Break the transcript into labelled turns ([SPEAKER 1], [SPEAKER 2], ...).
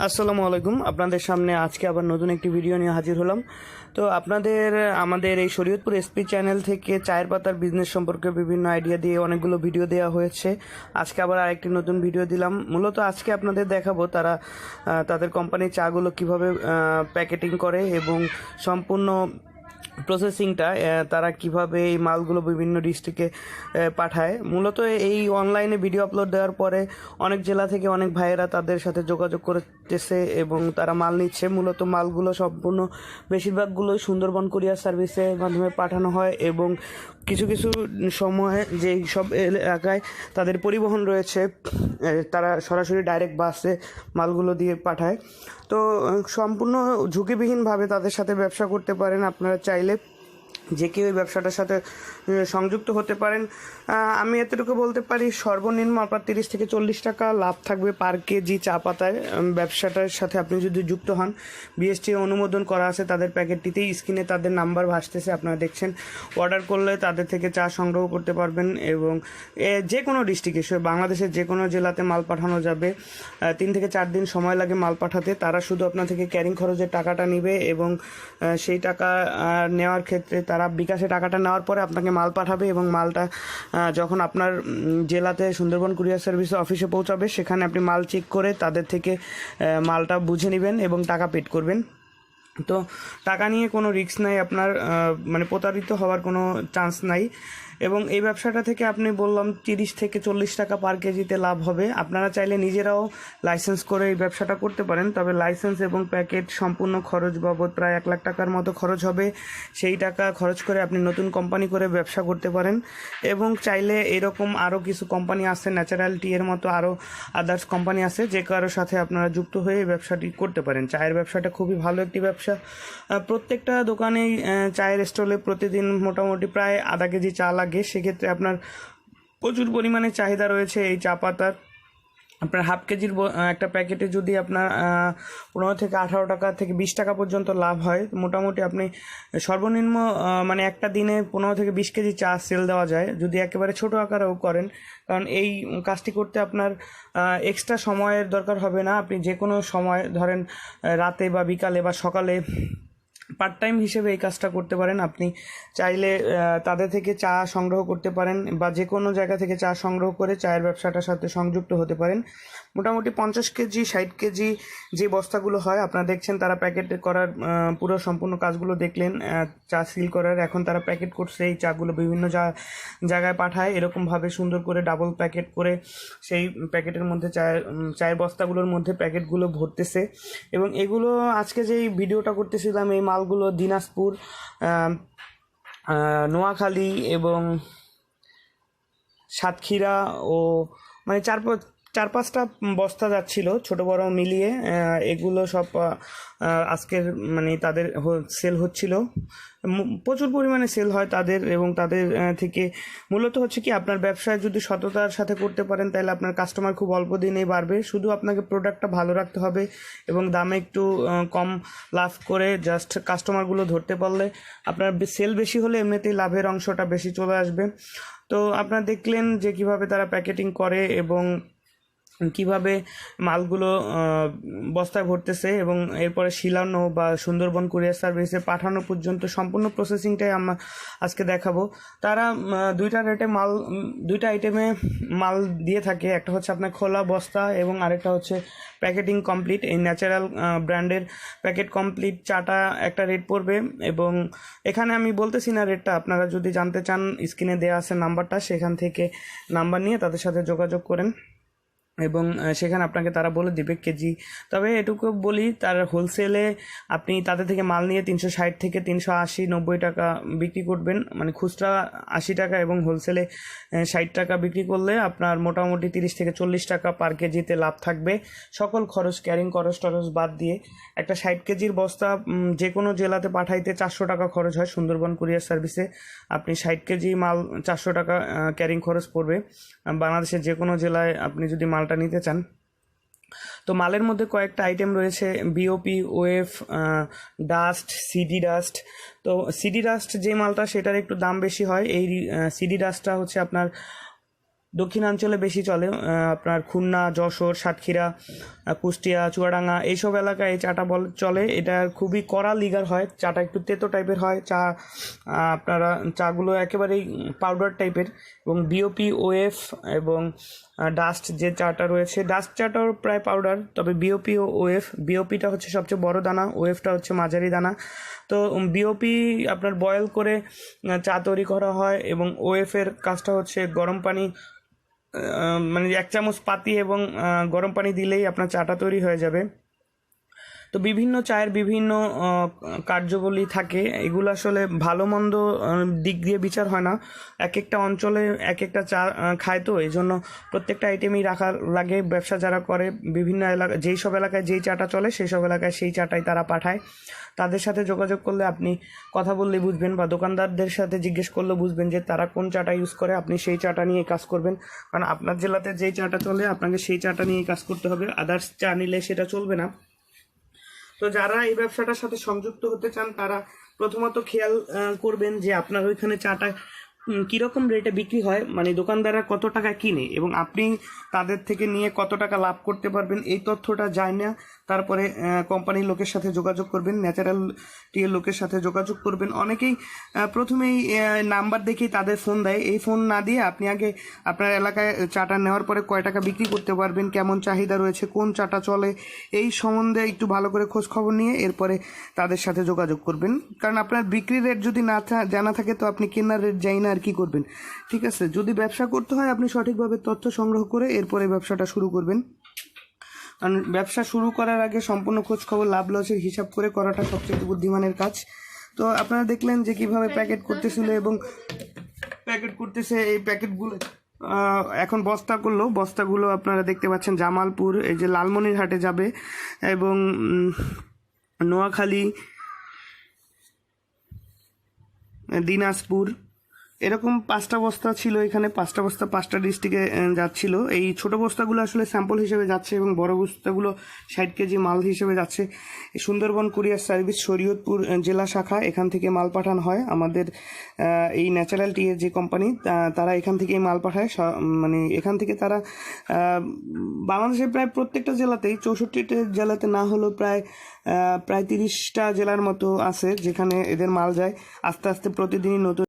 [SPEAKER 1] আসসালামু আলাইকুম। আপনাদের সামনে আজকে আবার নতুন একটি ভিডিও নিয়ে হাজির হলাম। তো আপনাদের, আমাদের এই শরীয়তপুর এসপি চ্যানেল থেকে চায়ের পাতার বিজনেস সম্পর্কে বিভিন্ন আইডিয়া দিয়ে অনেকগুলো ভিডিও দেওয়া হয়েছে। আজকে আবার আরেকটি নতুন ভিডিও দিলাম। মূলত আজকে আপনাদের দেখাবো তারা তাদের কোম্পানির চাগুলো কীভাবে প্যাকেটিং করে এবং সম্পূর্ণ প্রসেসিংটা তারা কীভাবে এই মালগুলো বিভিন্ন ডিস্ট্রিক্টে পাঠায়। মূলত এই অনলাইনে ভিডিও আপলোড দেওয়ার পরে অনেক জেলা থেকে অনেক ভাইয়েরা তাদের সাথে যোগাযোগ করতেছে এবং তারা মাল নিচ্ছে। মূলত মালগুলো সম্পূর্ণ বেশিরভাগগুলোই সুন্দরবন কুরিয়ার সার্ভিসের মাধ্যমে পাঠানো হয় এবং কিছু কিছু সময়ে যে সব এলাকায় তাদের পরিবহন রয়েছে তারা সরাসরি ডাইরেক্ট বাসে মালগুলো দিয়ে পাঠায়। তো সম্পূর্ণ ঝুঁকিবিহীনভাবে তাদের সাথে ব্যবসা করতে পারেন। আপনারা চাইলে যে কেউ এই ব্যবসাটার সাথে সংযুক্ত হতে পারেন। আমি এতটুকু বলতে পারি, সর্বনিম্ন আপনার তিরিশ থেকে চল্লিশ টাকা লাভ থাকবে পার কেজি চা পাতায়। ব্যবসাটার সাথে আপনি যদি যুক্ত হন বিএসটি অনুমোদন করা আছে তাদের প্যাকেটটিতেই। স্ক্রিনে তাদের নাম্বার ভাসতেছে, আপনারা দেখছেন। অর্ডার করলে তাদের থেকে চা সংগ্রহ করতে পারবেন এবং যে কোনো ডিস্ট্রিক্টে বাংলাদেশের যে কোনো জেলাতে মাল পাঠানো যাবে। তিন থেকে চার দিন সময় লাগে মাল পাঠাতে। তারা শুধু আপনার থেকে ক্যারিং খরচের টাকাটা নেবে এবং সেই টাকা নেওয়ার ক্ষেত্রে তারা বিকাশে টাকাটা নেওয়ার পরে আপনাকে মাল পাঠাবে এবং মালটা যখন আপনার জেলাতে সুন্দরবন কুরিয়ার সার্ভিসে অফিসে পৌঁছাবে, সেখানে আপনি মাল চেক করে তাদের থেকে মালটা বুঝে নেবেন এবং টাকা পেড করবেন। তো টাকা নিয়ে কোনো রিস্ক নাই, আপনার মানে প্রতারিত হওয়ার কোনো চান্স নাই। এবং এই ব্যবসাটা থেকে আপনি বললাম তিরিশ থেকে চল্লিশ টাকা পার কেজিতে লাভ হবে। আপনারা চাইলে নিজেরাও লাইসেন্স করে এই ব্যবসাটা করতে পারেন, তবে লাইসেন্স এবং প্যাকেট সম্পূর্ণ খরচ বাবদ প্রায় এক লাখ টাকার মতো খরচ হবে। সেই টাকা খরচ করে আপনি নতুন কোম্পানি করে ব্যবসা করতে পারেন এবং চাইলে এরকম আরও কিছু কোম্পানি আছে ন্যাচারাল টি এর মতো আরও আদার্স কোম্পানি আছে, যে কারোর সাথে আপনারা যুক্ত হয়ে এই ব্যবসাটি করতে পারেন। চায়ের ব্যবসাটা খুবই ভালো একটি ব্যবসা। প্রত্যেকটা দোকানেই চায়ের স্টলে প্রতিদিন মোটামুটি প্রায় আধা কেজি চা লাগে সেক্ষেত্রে আপনার প্রচুর পরিমাণে চাহিদা রয়েছে এই চা পাতার। আপনার হাফ কেজির একটা প্যাকেটে যদি আপনার পনেরো থেকে আঠারো টাকা থেকে বিশ টাকা পর্যন্ত লাভ হয় মোটামুটি আপনি সর্বনিম্ন মানে একটা দিনে পনেরো থেকে বিশ কেজি চা সেল দেওয়া যায়। যদি একেবারে ছোট আকারেও করেন, কারণ এই কাজটি করতে আপনার এক্সট্রা সময়ের দরকার হবে না। আপনি যে কোনো সময়, ধরেন রাতে বা বিকালে বা সকালে পার্ট টাইম হিসেবে এই কাজটা করতে পারেন। আপনি চাইলে তাদের থেকে চা সংগ্রহ করতে পারেন বা যে কোনো জায়গা থেকে চা সংগ্রহ করে চায়ের ব্যবসাটার সাথে সংযুক্ত হতে পারেন। মোটামুটি পঞ্চাশ কেজি, ষাট কেজি যে বস্তাগুলো হয়, আপনারা দেখছেন তারা প্যাকেট করার পুরো সম্পূর্ণ কাজগুলো দেখলেন চা সিল করার। এখন তারা প্যাকেট করছে এই চাগুলো বিভিন্ন জা- জায়গায় পাঠায়। এরকমভাবে সুন্দর করে ডাবল প্যাকেট করে সেই প্যাকেটের মধ্যে চায়ের চায়ের বস্তাগুলোর মধ্যে প্যাকেটগুলো ভরতেছে। এবং এগুলো আজকে যেই ভিডিওটা করতেছিলাম, এই মালগুলো দিনাজপুর নোয়াখালী এবং সাতক্ষীরা ও মানে চার পাঁচ- চার পাঁচটা বস্তা যাচ্ছিল, ছোট বড় মিলিয়ে এগুলো সব আজকের মানে তাদের সেল হচ্ছিল। প্রচুর পরিমাণে সেল হয় তাদের এবং তাদের থেকে মূলত হচ্ছে কি আপনার ব্যবসায় যদি সততার সাথে করতে পারেন, তাহলে আপনার কাস্টমার খুব অল্প দিনেই বাড়বে। শুধু আপনাকে প্রোডাক্টটা ভালো রাখতে হবে এবং দামে একটু কম লাভ করে জাস্ট কাস্টমারগুলো ধরতে পারলে আপনার সেল বেশি হলে এমনিতেই লাভের অংশটা বেশি চলে আসবে। তো আপনারা দেখলেন যে কীভাবে তারা প্যাকেটিং করে এবং কীভাবে মালগুলো বস্তায় ভরতেছে এবং এরপরে শিলানো বা সুন্দরবন কুরিয়ার সার্ভিসে পাঠানো পর্যন্ত সম্পূর্ণ প্রসেসিংটাই আমরা আজকে দেখাবো। তারা দুইটা রেটে মাল, দুইটা আইটেমে মাল দিয়ে থাকে। একটা হচ্ছে আপনার খোলা বস্তা এবং আরেকটা হচ্ছে প্যাকেটিং কমপ্লিট। এই ন্যাচারাল ব্র্যান্ডের প্যাকেট কমপ্লিট চাটা একটা রেট পড়বে এবং এখানে আমি বলতেছি না রেটটা। আপনারা যদি জানতে চান, স্ক্রিনে দেওয়া আছে নাম্বারটা, সেখান থেকে নাম্বার নিয়ে তাদের সাথে যোগাযোগ করেন। এবং সেখানে আপনাকে তারা বলে দিবে কেজি। তবে এটুকু বলি, তার হোলসেলে আপনি তাদের থেকে মাল নিয়ে তিনশো ষাট থেকে তিনশো আশি, নব্বই টাকা বিক্রি করবেন। মানে খুচরা আশি টাকা এবং হোলসেলে ষাট টাকা বিক্রি করলে আপনার মোটামুটি তিরিশ থেকে চল্লিশ টাকা পার কেজিতে লাভ থাকবে। সকল খরচ ক্যারিং খরচ টরচ বাদ দিয়ে একটা ষাট কেজির বস্তা যে কোনো জেলাতে পাঠাইতে চারশো টাকা খরচ হয়। সুন্দরবন কুরিয়ার সার্ভিসে আপনি ষাট কেজি মাল চারশো টাকা ক্যারিং খরচ পড়বে। বাংলাদেশের যে কোনো জেলায় আপনি যদি মালটা নিতে চান। তো মালের মধ্যে কয়েকটা আইটেম রয়েছে বিওপি ওয়েফ ডাস্ট সিডি ডাস্ট তো সিডি ডাস্ট যে মালটা সেটার একটু দাম বেশি হয়, এই সিডি ডাস্টটা হচ্ছে আপনার দক্ষিণাঞ্চলে বেশি চলে আপনার খুলনা, যশোর, সাতক্ষীরা কুষ্টিয়া, চুয়াডাঙ্গা, এইসব এলাকায় চাটা বল চলে। এটা খুবই কড়া লিগার হয়, চাটা একটু তেতো টাইপের হয়, চা আপনারা চাগুলো একেবারেই পাউডার টাইপের এবং বিওপি ওএফ এবং ডাস্ট যে চাটা রয়েছে ডাস্ট চাটাও প্রায় পাউডার তবে বিওপি ও ওএফ বিওপিটা হচ্ছে সবচেয়ে বড় দানা ওএফটা হচ্ছে মাঝারি দানা। তো বিওপি আপনার বয়েল করে চা তৈরি করা হয় এবং ওএফ এর কাজটা হচ্ছে গরম পানি মানে এক চামচ পাতি এবং গরম পানি দিলেই আপনার চাটা তৈরি হয়ে যাবে। তো বিভিন্ন চায়ের বিভিন্ন কার্যবলী থাকে। এগুলো আসলে ভালো মন্দ দিক দিয়ে বিচার হয় না। এক একটা অঞ্চলে এক একটা চা খায় তো এই জন্য প্রত্যেকটা আইটেমই রাখা লাগে। ব্যবসা যারা করে, বিভিন্ন এলাকা, যেই সব এলাকায় যেই চাটা চলে, সেই সব এলাকায় সেই চাটাই তারা পাঠায়। তাদের সাথে যোগাযোগ করলে আপনি কথা বললে বুঝবেন বা দোকানদারদের সাথে জিজ্ঞেস করলে বুঝবেন যে তারা কোন চাটা ইউজ করে, আপনি সেই চাটা নিয়ে কাজ করবেন। কারণ আপনার জেলাতে যেই চাটা চলে, আপনাকে সেই চাটা নিয়ে কাজ করতে হবে। আদার্স চা নিলে সেটা চলবে না। তো যারা এই ব্যবসাটার সাথে সংযুক্ত হতে চান, তারা প্রথমত খেয়াল করবেন যে আপনার ওইখানে চাটা কীরকম রেটে বিক্রি হয়? মানে দোকানদাররা কত টাকা কিনে? এবং আপনি তাদের থেকে নিয়ে কত টাকা লাভ করতে পারবেন? এই তথ্যটা যায় না তারপরে কোম্পানির লোকের সাথে যোগাযোগ করবেন ন্যাচারাল টিয়ের লোকের সাথে যোগাযোগ করবেন। অনেকেই প্রথমেই নাম্বার দেখেই তাদের ফোন দেয়। এই ফোন না দিয়ে আপনি আগে আপনার এলাকায় চাটা নেওয়ার পরে কয় টাকা বিক্রি করতে পারবেন, কেমন চাহিদা রয়েছে, কোন চাটা চলে, এই সম্বন্ধে একটু ভালো করে খোঁজ খবর নিয়ে এরপরে তাদের সাথে যোগাযোগ করবেন। কারণ আপনার বিক্রি রেট যদি না জানা থাকে, তো আপনি কেনার রেট যাই না। আর কি করবেন? ঠিক আছে, যদি ব্যবসা করতে হয়, আপনি সঠিকভাবে তথ্য সংগ্রহ করে এরপরে ব্যবসাটা শুরু করবেন। কারণ ব্যবসা শুরু করার আগে সম্পূর্ণ খোঁজ খবর লাভ লসের হিসাব করে করাটা সবচেয়ে বুদ্ধিমানের কাজ। তো আপনারা দেখলেন যে কীভাবে প্যাকেট করতেছিল এবং প্যাকেট করতেছে, এই প্যাকেটগুলো এখন বস্তা করল। বস্তাগুলো আপনারা দেখতে পাচ্ছেন, জামালপুর, এই যে লালমনিরহাটে যাবে এবং নোয়াখালী, দিনাজপুর এরকম পাঁচটা বস্তা ছিল এখানে, পাঁচটা বস্তা, পাঁচটা ডিস্ট্রিক্টে যাচ্ছিল। এই ছোট বস্তাগুলো আসলে স্যাম্পল হিসেবে যাচ্ছে এবং বড় বস্তাগুলো ষাট কেজি মাল হিসেবে যাচ্ছে। সুন্দরবন কুরিয়ার সার্ভিস শরীয়তপুর জেলা শাখা, এখান থেকে মাল পাঠানো হয়। আমাদের এই ন্যাচারাল টিয়ের যে কোম্পানি তারা এখান থেকেই মাল পাঠায়। মানে এখান থেকে তারা বাংলাদেশের প্রায় প্রত্যেকটা জেলাতেই চৌষট্টিটা জেলাতে না হলেও প্রায় প্রায় তিরিশটা জেলার মতো আছে যেখানে এদের মাল যায়। আস্তে আস্তে প্রতিদিনই নতুন